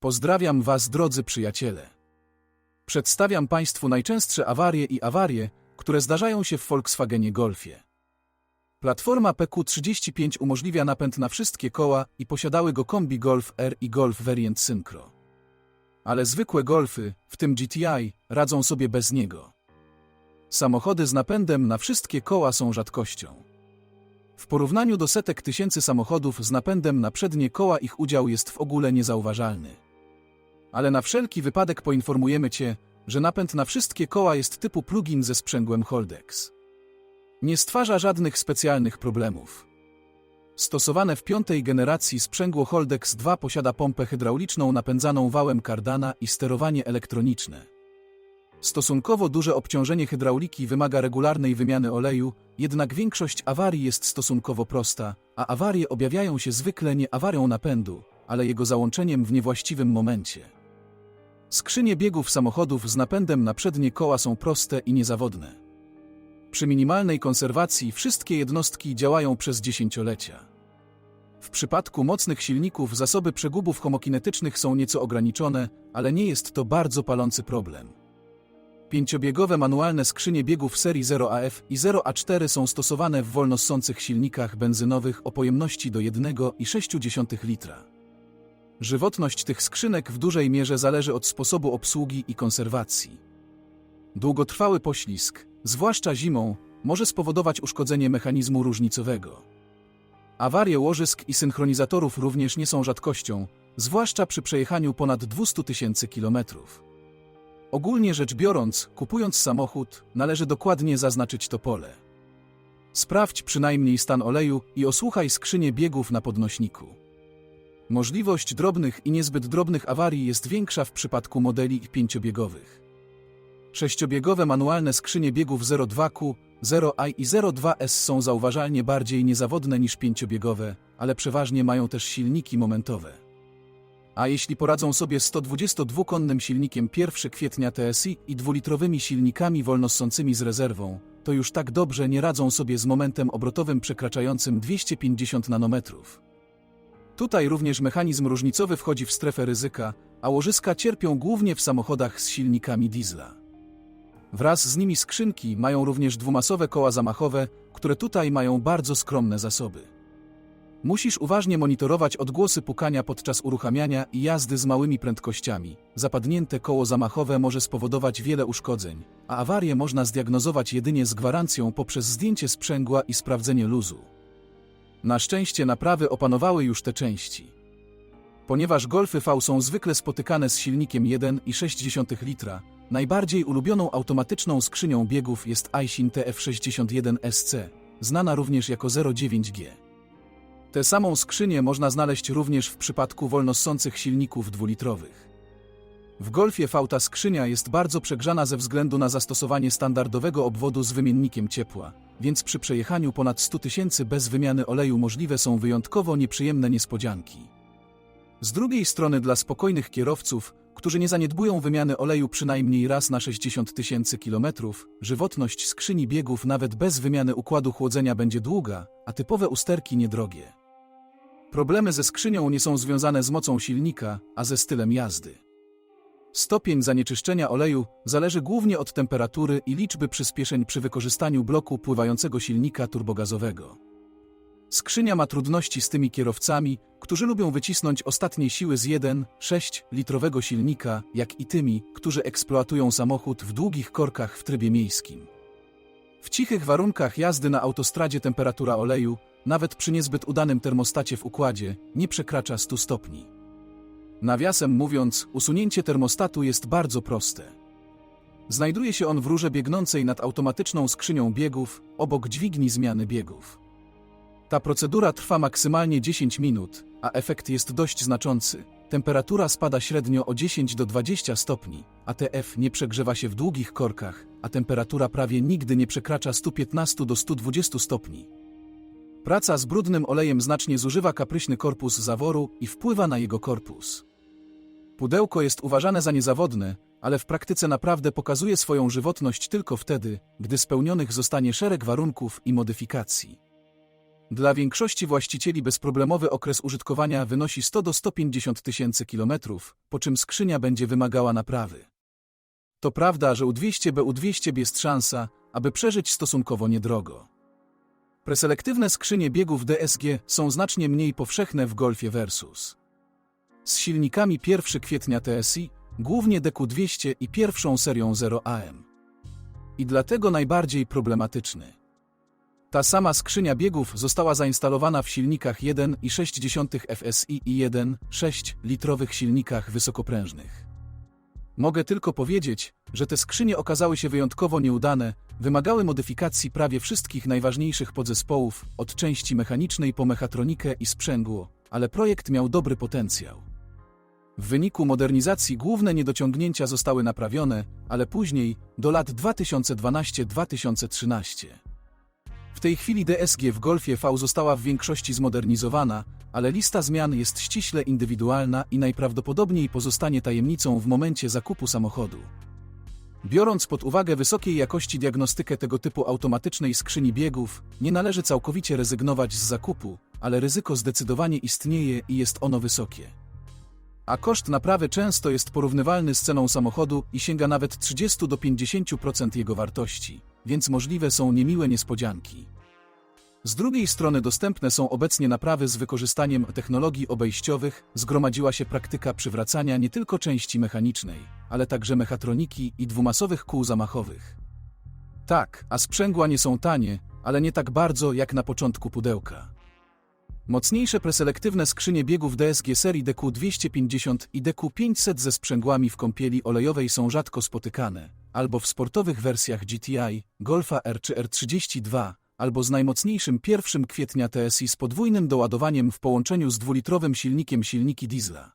Pozdrawiam Was, drodzy przyjaciele. Przedstawiam Państwu najczęstsze awarie i awarie, które zdarzają się w Volkswagenie Golfie. Platforma PQ35 umożliwia napęd na wszystkie koła i posiadały go kombi Golf R i Golf Variant Synchro. Ale zwykłe Golfy, w tym GTI, radzą sobie bez niego. Samochody z napędem na wszystkie koła są rzadkością. W porównaniu do setek tysięcy samochodów z napędem na przednie koła ich udział jest w ogóle niezauważalny. Ale na wszelki wypadek poinformujemy Cię, że napęd na wszystkie koła jest typu plugin ze sprzęgłem Holdex. Nie stwarza żadnych specjalnych problemów. Stosowane w piątej generacji sprzęgło Holdex 2 posiada pompę hydrauliczną napędzaną wałem Cardana i sterowanie elektroniczne. Stosunkowo duże obciążenie hydrauliki wymaga regularnej wymiany oleju, jednak większość awarii jest stosunkowo prosta, a awarie objawiają się zwykle nie awarią napędu, ale jego załączeniem w niewłaściwym momencie. Skrzynie biegów samochodów z napędem na przednie koła są proste i niezawodne. Przy minimalnej konserwacji wszystkie jednostki działają przez dziesięciolecia. W przypadku mocnych silników zasoby przegubów homokinetycznych są nieco ograniczone, ale nie jest to bardzo palący problem. Pięciobiegowe manualne skrzynie biegów serii 0AF i 0A4 są stosowane w wolnossących silnikach benzynowych o pojemności do 1,6 litra. Żywotność tych skrzynek w dużej mierze zależy od sposobu obsługi i konserwacji. Długotrwały poślizg, zwłaszcza zimą, może spowodować uszkodzenie mechanizmu różnicowego. Awarie łożysk i synchronizatorów również nie są rzadkością, zwłaszcza przy przejechaniu ponad 200 tysięcy kilometrów. Ogólnie rzecz biorąc, kupując samochód, należy dokładnie zaznaczyć to pole. Sprawdź przynajmniej stan oleju i osłuchaj skrzynię biegów na podnośniku. Możliwość drobnych i niezbyt drobnych awarii jest większa w przypadku modeli pięciobiegowych. Sześciobiegowe manualne skrzynie biegów 02Q, 0i i 02S są zauważalnie bardziej niezawodne niż pięciobiegowe, ale przeważnie mają też silniki momentowe. A jeśli poradzą sobie 122-konnym silnikiem 1 kwietnia TSI i dwulitrowymi silnikami wolnossącymi z rezerwą, to już tak dobrze nie radzą sobie z momentem obrotowym przekraczającym 250 nanometrów. Tutaj również mechanizm różnicowy wchodzi w strefę ryzyka, a łożyska cierpią głównie w samochodach z silnikami diesla. Wraz z nimi skrzynki mają również dwumasowe koła zamachowe, które tutaj mają bardzo skromne zasoby. Musisz uważnie monitorować odgłosy pukania podczas uruchamiania i jazdy z małymi prędkościami. Zapadnięte koło zamachowe może spowodować wiele uszkodzeń, a awarię można zdiagnozować jedynie z gwarancją poprzez zdjęcie sprzęgła i sprawdzenie luzu. Na szczęście naprawy opanowały już te części. Ponieważ Golfy V są zwykle spotykane z silnikiem 1,6 litra, najbardziej ulubioną automatyczną skrzynią biegów jest Aisin TF61SC, znana również jako 09G. Tę samą skrzynię można znaleźć również w przypadku wolnossących silników dwulitrowych. W Golfie V ta skrzynia jest bardzo przegrzana ze względu na zastosowanie standardowego obwodu z wymiennikiem ciepła, więc przy przejechaniu ponad 100 tysięcy bez wymiany oleju możliwe są wyjątkowo nieprzyjemne niespodzianki. Z drugiej strony dla spokojnych kierowców, którzy nie zaniedbują wymiany oleju przynajmniej raz na 60 tysięcy kilometrów, żywotność skrzyni biegów nawet bez wymiany układu chłodzenia będzie długa, a typowe usterki niedrogie. Problemy ze skrzynią nie są związane z mocą silnika, a ze stylem jazdy. Stopień zanieczyszczenia oleju zależy głównie od temperatury i liczby przyspieszeń przy wykorzystaniu bloku pływającego silnika turbogazowego. Skrzynia ma trudności z tymi kierowcami, którzy lubią wycisnąć ostatnie siły z 1,6 litrowego silnika, jak i tymi, którzy eksploatują samochód w długich korkach w trybie miejskim. W cichych warunkach jazdy na autostradzie temperatura oleju, nawet przy niezbyt udanym termostacie w układzie, nie przekracza 100 stopni. Nawiasem mówiąc, usunięcie termostatu jest bardzo proste. Znajduje się on w rurze biegnącej nad automatyczną skrzynią biegów, obok dźwigni zmiany biegów. Ta procedura trwa maksymalnie 10 minut, a efekt jest dość znaczący. Temperatura spada średnio o 10 do 20 stopni, ATF nie przegrzewa się w długich korkach, a temperatura prawie nigdy nie przekracza 115 do 120 stopni. Praca z brudnym olejem znacznie zużywa kapryśny korpus zaworu i wpływa na jego korpus. Pudełko jest uważane za niezawodne, ale w praktyce naprawdę pokazuje swoją żywotność tylko wtedy, gdy spełnionych zostanie szereg warunków i modyfikacji. Dla większości właścicieli bezproblemowy okres użytkowania wynosi 100 do 150 tysięcy kilometrów, po czym skrzynia będzie wymagała naprawy. To prawda, że u 200B u 200B jest szansa, aby przeżyć stosunkowo niedrogo. Preselektywne skrzynie biegów DSG są znacznie mniej powszechne w Golfie Versus. Z silnikami 1 kwietnia TSI, głównie DQ200 i pierwszą serią 0AM. I dlatego najbardziej problematyczny. Ta sama skrzynia biegów została zainstalowana w silnikach 1,6 FSI i 1,6 litrowych silnikach wysokoprężnych. Mogę tylko powiedzieć, że te skrzynie okazały się wyjątkowo nieudane, wymagały modyfikacji prawie wszystkich najważniejszych podzespołów, od części mechanicznej po mechatronikę i sprzęgło, ale projekt miał dobry potencjał. W wyniku modernizacji główne niedociągnięcia zostały naprawione, ale później, do lat 2012-2013. W tej chwili DSG w Golfie V została w większości zmodernizowana, ale lista zmian jest ściśle indywidualna i najprawdopodobniej pozostanie tajemnicą w momencie zakupu samochodu. Biorąc pod uwagę wysokiej jakości diagnostykę tego typu automatycznej skrzyni biegów, nie należy całkowicie rezygnować z zakupu, ale ryzyko zdecydowanie istnieje i jest ono wysokie. A koszt naprawy często jest porównywalny z ceną samochodu i sięga nawet 30 do 50% jego wartości, więc możliwe są niemiłe niespodzianki. Z drugiej strony dostępne są obecnie naprawy z wykorzystaniem technologii obejściowych, zgromadziła się praktyka przywracania nie tylko części mechanicznej, ale także mechatroniki i dwumasowych kół zamachowych. Tak, a sprzęgła nie są tanie, ale nie tak bardzo jak na początku pudełka. Mocniejsze preselektywne skrzynie biegów DSG serii DQ250 i DQ500 ze sprzęgłami w kąpieli olejowej są rzadko spotykane, albo w sportowych wersjach GTI, Golfa R czy R32, albo z najmocniejszym 1 kwietnia TSI z podwójnym doładowaniem w połączeniu z dwulitrowym silnikiem silniki diesla.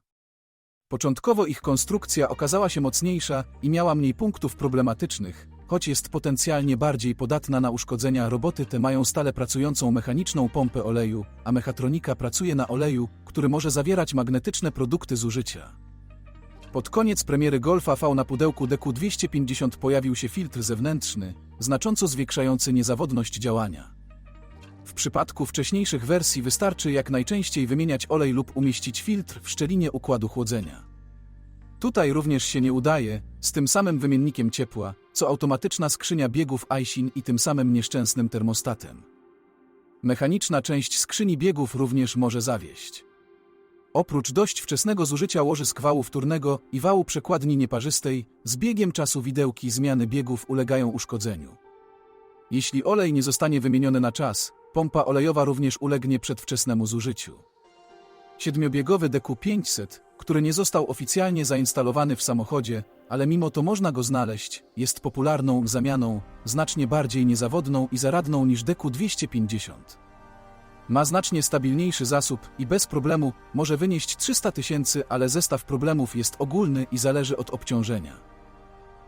Początkowo ich konstrukcja okazała się mocniejsza i miała mniej punktów problematycznych, choć jest potencjalnie bardziej podatna na uszkodzenia. Roboty te mają stale pracującą mechaniczną pompę oleju, a mechatronika pracuje na oleju, który może zawierać magnetyczne produkty zużycia. Pod koniec premiery Golfa V na pudełku DQ250 pojawił się filtr zewnętrzny, znacząco zwiększający niezawodność działania. W przypadku wcześniejszych wersji wystarczy jak najczęściej wymieniać olej lub umieścić filtr w szczelinie układu chłodzenia. Tutaj również się nie udaje, z tym samym wymiennikiem ciepła, co automatyczna skrzynia biegów Aisin i tym samym nieszczęsnym termostatem. Mechaniczna część skrzyni biegów również może zawieść. Oprócz dość wczesnego zużycia łożysk wału wtórnego i wału przekładni nieparzystej, z biegiem czasu widełki zmiany biegów ulegają uszkodzeniu. Jeśli olej nie zostanie wymieniony na czas, pompa olejowa również ulegnie przedwczesnemu zużyciu. Siedmiobiegowy DQ500, który nie został oficjalnie zainstalowany w samochodzie, ale mimo to można go znaleźć, jest popularną zamianą, znacznie bardziej niezawodną i zaradną niż DQ250. Ma znacznie stabilniejszy zasób i bez problemu może wynieść 300 tysięcy, ale zestaw problemów jest ogólny i zależy od obciążenia.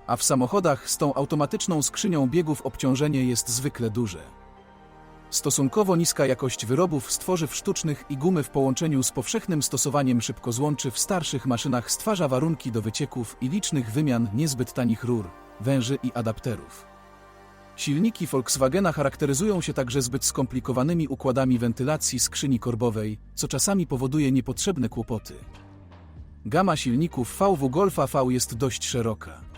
A w samochodach z tą automatyczną skrzynią biegów obciążenie jest zwykle duże. Stosunkowo niska jakość wyrobów z tworzyw sztucznych i gumy w połączeniu z powszechnym stosowaniem szybkozłączy w starszych maszynach stwarza warunki do wycieków i licznych wymian niezbyt tanich rur, węży i adapterów. Silniki Volkswagena charakteryzują się także zbyt skomplikowanymi układami wentylacji skrzyni korbowej, co czasami powoduje niepotrzebne kłopoty. Gama silników VW Golfa V jest dość szeroka.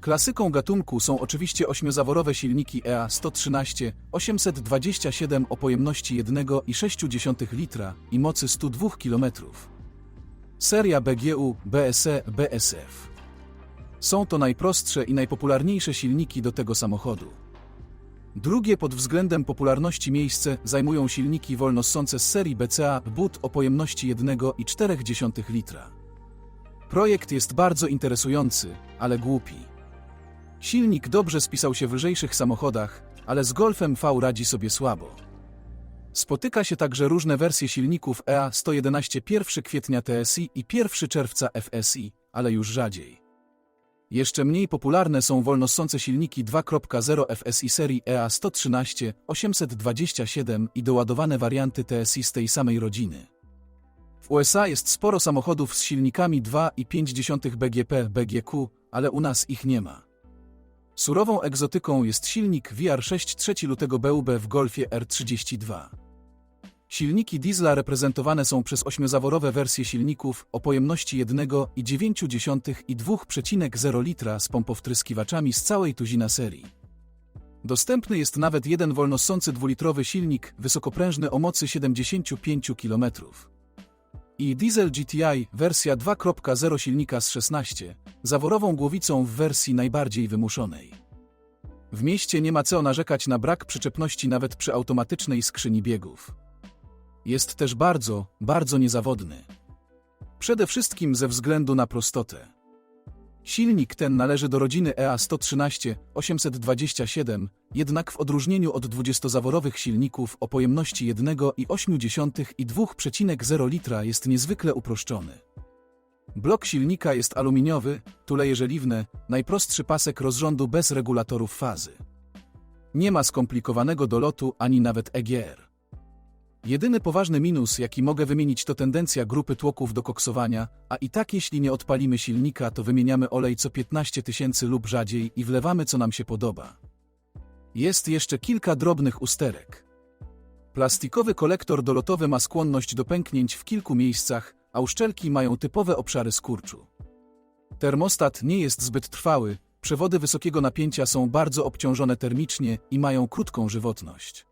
Klasyką gatunku są oczywiście ośmiozaworowe silniki E EA 113 827 o pojemności 1,6 litra i mocy 102 km. Seria BGU, BSE, BSF. Są to najprostsze i najpopularniejsze silniki do tego samochodu. Drugie pod względem popularności miejsce zajmują silniki wolnossące z serii BCA BUT o pojemności 1,4 litra. Projekt jest bardzo interesujący, ale głupi. Silnik dobrze spisał się w lżejszych samochodach, ale z Golfem V radzi sobie słabo. Spotyka się także różne wersje silników EA 111 1 kwietnia TSI i 1 czerwca FSI, ale już rzadziej. Jeszcze mniej popularne są wolnossące silniki 2.0 FSI serii EA 113 827 i doładowane warianty TSI z tej samej rodziny. W USA jest sporo samochodów z silnikami 2,5 BGP BGQ, ale u nas ich nie ma. Surową egzotyką jest silnik VR6 3 lutego BUB w Golfie R32. Silniki diesla reprezentowane są przez ośmiozaworowe wersje silników o pojemności 1,9 i 2,0 litra z pompowtryskiwaczami z całej tuzina serii. Dostępny jest nawet jeden wolnossący dwulitrowy silnik wysokoprężny o mocy 75 km. I diesel GTI wersja 2.0 silnika z 16 zaworową głowicą w wersji najbardziej wymuszonej. W mieście nie ma co narzekać na brak przyczepności nawet przy automatycznej skrzyni biegów. Jest też bardzo, bardzo niezawodny. Przede wszystkim ze względu na prostotę. Silnik ten należy do rodziny E EA 113 827, jednak w odróżnieniu od 20-zaworowych silników o pojemności 1,8 i 2,0 litra jest niezwykle uproszczony. Blok silnika jest aluminiowy, tuleje żeliwne, najprostszy pasek rozrządu bez regulatorów fazy. Nie ma skomplikowanego dolotu ani nawet EGR. Jedyny poważny minus, jaki mogę wymienić, to tendencja grupy tłoków do koksowania, a i tak jeśli nie odpalimy silnika, to wymieniamy olej co 15 tysięcy lub rzadziej i wlewamy co nam się podoba. Jest jeszcze kilka drobnych usterek. Plastikowy kolektor dolotowy ma skłonność do pęknięć w kilku miejscach, a uszczelki mają typowe obszary skurczu. Termostat nie jest zbyt trwały, przewody wysokiego napięcia są bardzo obciążone termicznie i mają krótką żywotność.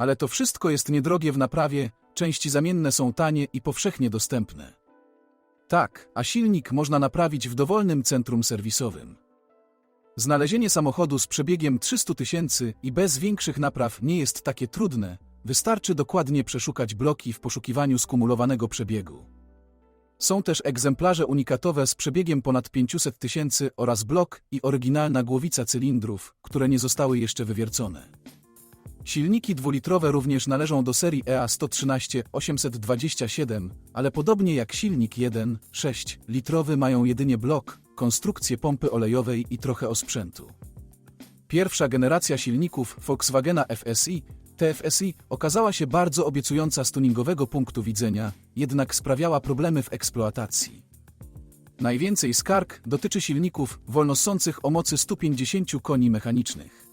Ale to wszystko jest niedrogie w naprawie, części zamienne są tanie i powszechnie dostępne. Tak, a silnik można naprawić w dowolnym centrum serwisowym. Znalezienie samochodu z przebiegiem 300 tysięcy i bez większych napraw nie jest takie trudne, wystarczy dokładnie przeszukać bloki w poszukiwaniu skumulowanego przebiegu. Są też egzemplarze unikatowe z przebiegiem ponad 500 tysięcy oraz blok i oryginalna głowica cylindrów, które nie zostały jeszcze wywiercone. Silniki dwulitrowe również należą do serii E EA 113 827, ale podobnie jak silnik 1.6 litrowy mają jedynie blok, konstrukcję pompy olejowej i trochę osprzętu. Pierwsza generacja silników Volkswagena FSI, TFSI, okazała się bardzo obiecująca z tuningowego punktu widzenia, jednak sprawiała problemy w eksploatacji. Najwięcej skarg dotyczy silników wolnossących o mocy 150 koni mechanicznych.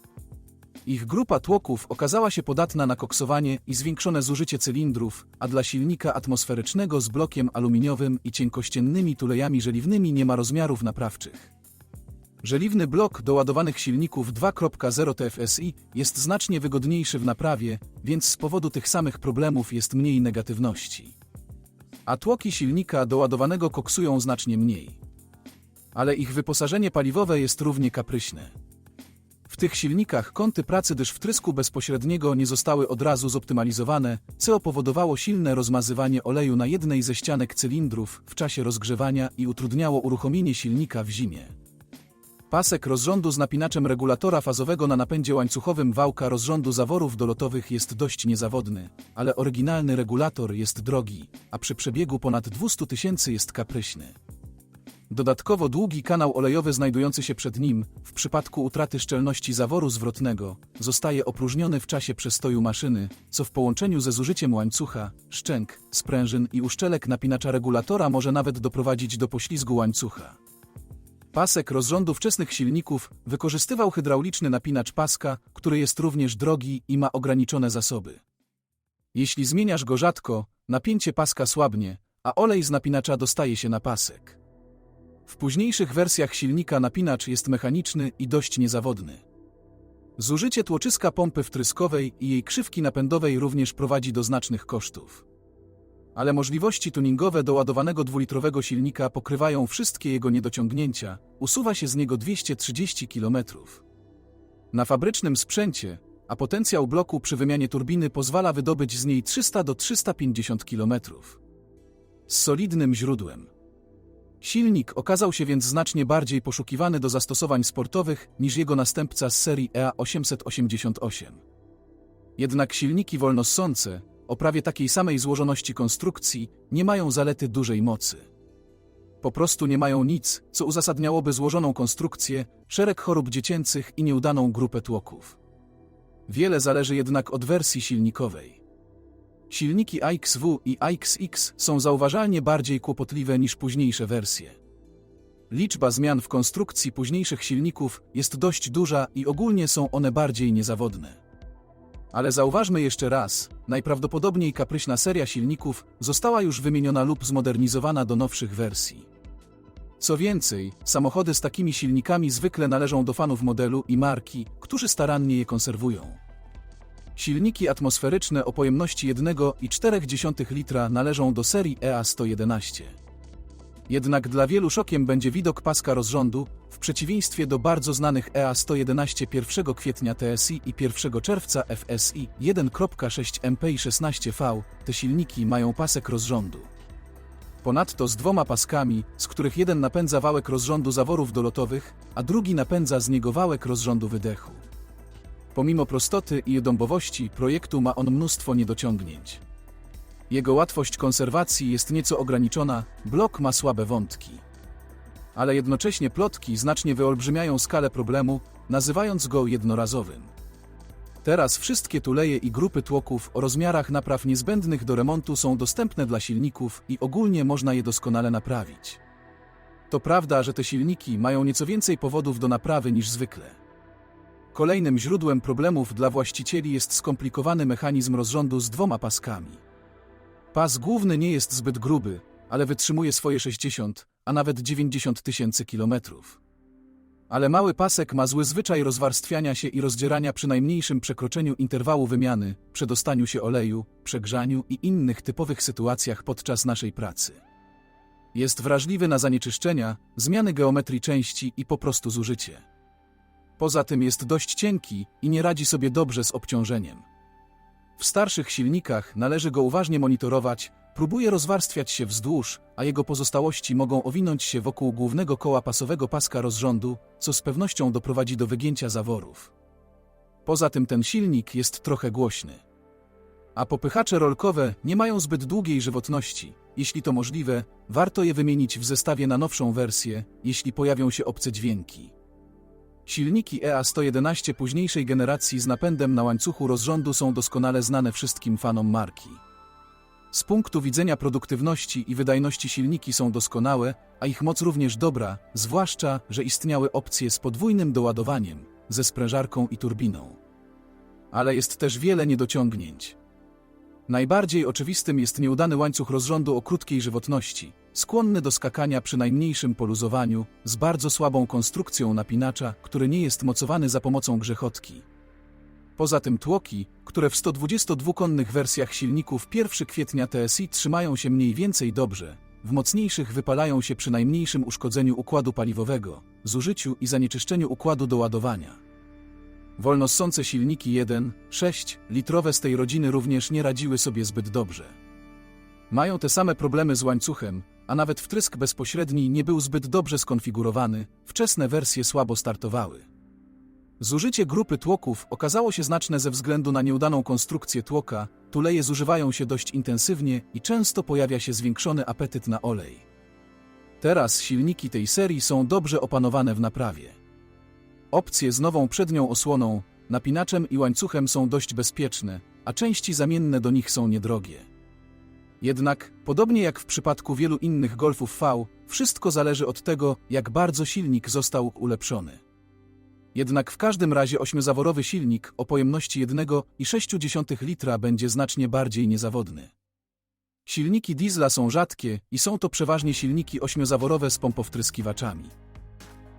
Ich grupa tłoków okazała się podatna na koksowanie i zwiększone zużycie cylindrów, a dla silnika atmosferycznego z blokiem aluminiowym i cienkościennymi tulejami żeliwnymi nie ma rozmiarów naprawczych. Żeliwny blok doładowanych silników 2.0 TFSI jest znacznie wygodniejszy w naprawie, więc z powodu tych samych problemów jest mniej negatywności. A tłoki silnika doładowanego koksują znacznie mniej. Ale ich wyposażenie paliwowe jest równie kapryśne. Tych silnikach kąty pracy dysz wtrysku bezpośredniego nie zostały od razu zoptymalizowane, co powodowało silne rozmazywanie oleju na jednej ze ścianek cylindrów w czasie rozgrzewania i utrudniało uruchomienie silnika w zimie. Pasek rozrządu z napinaczem regulatora fazowego na napędzie łańcuchowym wałka rozrządu zaworów dolotowych jest dość niezawodny, ale oryginalny regulator jest drogi, a przy przebiegu ponad 200 tysięcy jest kapryśny. Dodatkowo długi kanał olejowy znajdujący się przed nim, w przypadku utraty szczelności zaworu zwrotnego, zostaje opróżniony w czasie przestoju maszyny, co w połączeniu ze zużyciem łańcucha, szczęk, sprężyn i uszczelek napinacza regulatora może nawet doprowadzić do poślizgu łańcucha. Pasek rozrządu wczesnych silników wykorzystywał hydrauliczny napinacz paska, który jest również drogi i ma ograniczone zasoby. Jeśli zmieniasz go rzadko, napięcie paska słabnie, a olej z napinacza dostaje się na pasek. W późniejszych wersjach silnika napinacz jest mechaniczny i dość niezawodny. Zużycie tłoczyska pompy wtryskowej i jej krzywki napędowej również prowadzi do znacznych kosztów. Ale możliwości tuningowe doładowanego dwulitrowego silnika pokrywają wszystkie jego niedociągnięcia, usuwa się z niego 230 km. Na fabrycznym sprzęcie, a potencjał bloku przy wymianie turbiny pozwala wydobyć z niej 300 do 350 km. Z solidnym źródłem. Silnik okazał się więc znacznie bardziej poszukiwany do zastosowań sportowych niż jego następca z serii E EA 888. Jednak silniki wolnossące, o prawie takiej samej złożoności konstrukcji, nie mają zalety dużej mocy. Po prostu nie mają nic, co uzasadniałoby złożoną konstrukcję, szereg chorób dziecięcych i nieudaną grupę tłoków. Wiele zależy jednak od wersji silnikowej. Silniki AXW i AXX są zauważalnie bardziej kłopotliwe niż późniejsze wersje. Liczba zmian w konstrukcji późniejszych silników jest dość duża i ogólnie są one bardziej niezawodne. Ale zauważmy jeszcze raz, najprawdopodobniej kapryśna seria silników została już wymieniona lub zmodernizowana do nowszych wersji. Co więcej, samochody z takimi silnikami zwykle należą do fanów modelu i marki, którzy starannie je konserwują. Silniki atmosferyczne o pojemności 1,4 litra należą do serii E EA111. Jednak dla wielu szokiem będzie widok paska rozrządu, w przeciwieństwie do bardzo znanych E EA111 1 kwietnia TSI i 1 czerwca FSI 1.6 MP i 16V, te silniki mają pasek rozrządu. Ponadto z dwoma paskami, z których jeden napędza wałek rozrządu zaworów dolotowych, a drugi napędza z niego wałek rozrządu wydechu. Pomimo prostoty i dąbowości projektu ma on mnóstwo niedociągnięć. Jego łatwość konserwacji jest nieco ograniczona, blok ma słabe wątki. Ale jednocześnie plotki znacznie wyolbrzymiają skalę problemu, nazywając go jednorazowym. Teraz wszystkie tuleje i grupy tłoków o rozmiarach napraw niezbędnych do remontu są dostępne dla silników i ogólnie można je doskonale naprawić. To prawda, że te silniki mają nieco więcej powodów do naprawy niż zwykle. Kolejnym źródłem problemów dla właścicieli jest skomplikowany mechanizm rozrządu z dwoma paskami. Pas główny nie jest zbyt gruby, ale wytrzymuje swoje 60, a nawet 90 tysięcy kilometrów. Ale mały pasek ma zły zwyczaj rozwarstwiania się i rozdzierania przy najmniejszym przekroczeniu interwału wymiany, przedostaniu się oleju, przegrzaniu i innych typowych sytuacjach podczas naszej pracy. Jest wrażliwy na zanieczyszczenia, zmiany geometrii części i po prostu zużycie. Poza tym jest dość cienki i nie radzi sobie dobrze z obciążeniem. W starszych silnikach należy go uważnie monitorować, próbuje rozwarstwiać się wzdłuż, a jego pozostałości mogą owinąć się wokół głównego koła pasowego paska rozrządu, co z pewnością doprowadzi do wygięcia zaworów. Poza tym ten silnik jest trochę głośny. A popychacze rolkowe nie mają zbyt długiej żywotności. Jeśli to możliwe, warto je wymienić w zestawie na nowszą wersję, jeśli pojawią się obce dźwięki. Silniki E EA111 późniejszej generacji z napędem na łańcuchu rozrządu są doskonale znane wszystkim fanom marki. Z punktu widzenia produktywności i wydajności silniki są doskonałe, a ich moc również dobra, zwłaszcza, że istniały opcje z podwójnym doładowaniem, ze sprężarką i turbiną. Ale jest też wiele niedociągnięć. Najbardziej oczywistym jest nieudany łańcuch rozrządu o krótkiej żywotności, skłonny do skakania przy najmniejszym poluzowaniu, z bardzo słabą konstrukcją napinacza, który nie jest mocowany za pomocą grzechotki. Poza tym tłoki, które w 122-konnych wersjach silników 1 kwietnia TSI trzymają się mniej więcej dobrze, w mocniejszych wypalają się przy najmniejszym uszkodzeniu układu paliwowego, zużyciu i zanieczyszczeniu układu do ładowania. Wolnossące silniki 1,6 litrowe z tej rodziny również nie radziły sobie zbyt dobrze. Mają te same problemy z łańcuchem, a nawet wtrysk bezpośredni nie był zbyt dobrze skonfigurowany, wczesne wersje słabo startowały. Zużycie grupy tłoków okazało się znaczne ze względu na nieudaną konstrukcję tłoka, tuleje zużywają się dość intensywnie i często pojawia się zwiększony apetyt na olej. Teraz silniki tej serii są dobrze opanowane w naprawie. Opcje z nową przednią osłoną, napinaczem i łańcuchem są dość bezpieczne, a części zamienne do nich są niedrogie. Jednak, podobnie jak w przypadku wielu innych Golfów V, wszystko zależy od tego, jak bardzo silnik został ulepszony. Jednak w każdym razie ośmiozaworowy silnik o pojemności 1,6 litra będzie znacznie bardziej niezawodny. Silniki diesla są rzadkie i są to przeważnie silniki ośmiozaworowe z pompowtryskiwaczami.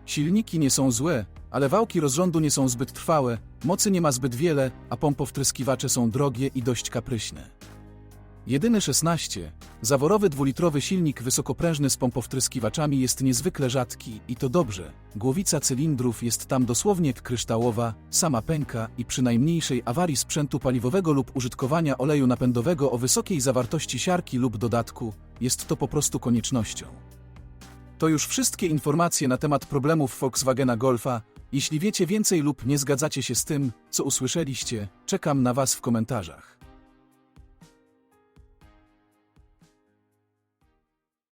Silniki nie są złe, ale wałki rozrządu nie są zbyt trwałe, mocy nie ma zbyt wiele, a pompowtryskiwacze są drogie i dość kapryśne. Jedyny 16, zaworowy dwulitrowy silnik wysokoprężny z pompowtryskiwaczami jest niezwykle rzadki i to dobrze. Głowica cylindrów jest tam dosłownie kryształowa, sama pęka i przy najmniejszej awarii sprzętu paliwowego lub użytkowania oleju napędowego o wysokiej zawartości siarki lub dodatku, jest to po prostu koniecznością. To już wszystkie informacje na temat problemów Volkswagena Golfa. Jeśli wiecie więcej lub nie zgadzacie się z tym, co usłyszeliście, czekam na Was w komentarzach.